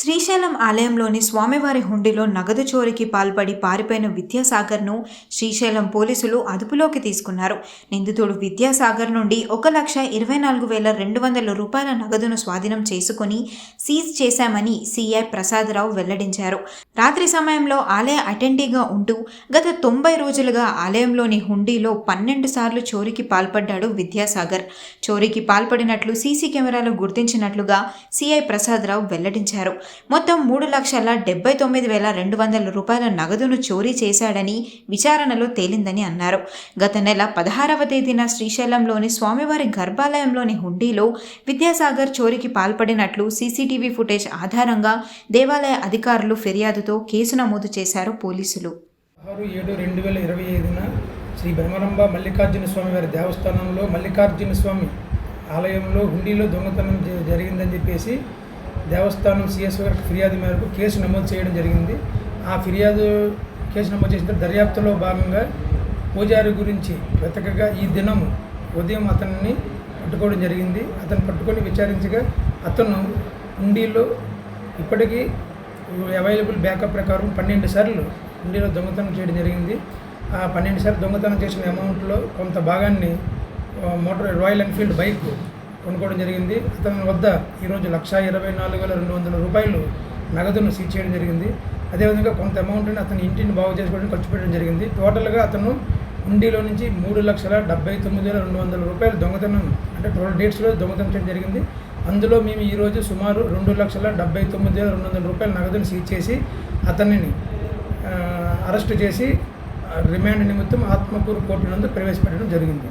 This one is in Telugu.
శ్రీశైలం ఆలయంలోని స్వామివారి హుండీలో నగదు చోరీకి పాల్పడి పారిపోయిన విద్యాసాగర్ను శ్రీశైలం పోలీసులు అదుపులోకి తీసుకున్నారు. నిందితుడు విద్యాసాగర్ నుండి ఒక లక్ష ఇరవై నాలుగు వేల రెండు వందల రూపాయల నగదును స్వాధీనం చేసుకుని సీజ్ చేశామని సీఐ ప్రసాదరావు వెల్లడించారు. రాత్రి సమయంలో ఆలయ అటెండీగా ఉంటూ గత తొంభై రోజులుగా ఆలయంలోని హుండీలో పన్నెండు సార్లు చోరీకి పాల్పడ్డాడు విద్యాసాగర్. చోరీకి పాల్పడినట్లు సీసీ కెమెరాలు గుర్తించినట్లుగా సీఐ ప్రసాదరావు వెల్లడించారు. మొత్తం మూడు లక్షల డెబ్బై తొమ్మిది వేల రెండు వందల రూపాయల నగదును చోరీ చేశాడని విచారణలో తేలిందని అన్నారు. గత నెల పదహారవ తేదీన శ్రీశైలంలోని స్వామివారి గర్భాలయంలోని హుండీలో విద్యాసాగర్ చోరీకి పాల్పడినట్లు సీసీటీవీ ఫుటేజ్ ఆధారంగా దేవాలయ అధికారులు ఫిర్యాదుతో కేసు నమోదు చేశారు పోలీసులు. ఏడు రెండు వేల ఇరవై ఐదున శ్రీ బ్రహ్మరంభ మల్లికార్జున స్వామి వారి దేవస్థానంలో మల్లికార్జున స్వామి ఆలయంలో హుండీలో దొంగతనం జరిగిందని చెప్పేసి దేవస్థానం సిఎస్ గారికి ఫిర్యాదు మేరకు కేసు నమోదు చేయడం జరిగింది. ఆ ఫిర్యాదు కేసు నమోదు చేసిన దర్యాప్తులో భాగంగా పూజారి గురించి వెతకగా ఈ దినము ఉదయం అతన్ని పట్టుకోవడం జరిగింది. అతను పట్టుకొని విచారించగా అతను హుండీలో ఇప్పటికీ అవైలబుల్ బ్యాకప్ ప్రకారం పన్నెండు సార్లు హుండీలో దొంగతనం చేయడం జరిగింది. ఆ పన్నెండు సార్లు దొంగతనం చేసిన అమౌంట్లో కొంత భాగాన్ని మోటార్ రాయల్ ఎన్ఫీల్డ్ బైక్ కొనుక్కోవడం జరిగింది. అతని వద్ద ఈరోజు లక్ష ఇరవై నాలుగు వేల రెండు వందల రూపాయలు నగదును సీజ్ చేయడం జరిగింది. అదేవిధంగా కొంత అమౌంట్ని అతని ఇంటిని బాగు చేసుకోవడానికి ఖర్చు పెట్టడం జరిగింది. టోటల్గా అతను హుండీలో నుంచి మూడు లక్షల డెబ్బై తొమ్మిది వేల రెండు వందల రూపాయలు దొంగతనం అంటే ట్వెల్వ్ డేట్స్లో దొంగతనం చేయడం జరిగింది. అందులో మేము ఈరోజు సుమారు రెండు లక్షల డెబ్బై తొమ్మిది వేల రెండు వందల రూపాయల నగదును సీజ్ చేసి అతనిని అరెస్టు చేసి రిమాండ్ నిమిత్తం ఆత్మకూరు కోర్టు నందు ప్రవేశపెట్టడం జరిగింది.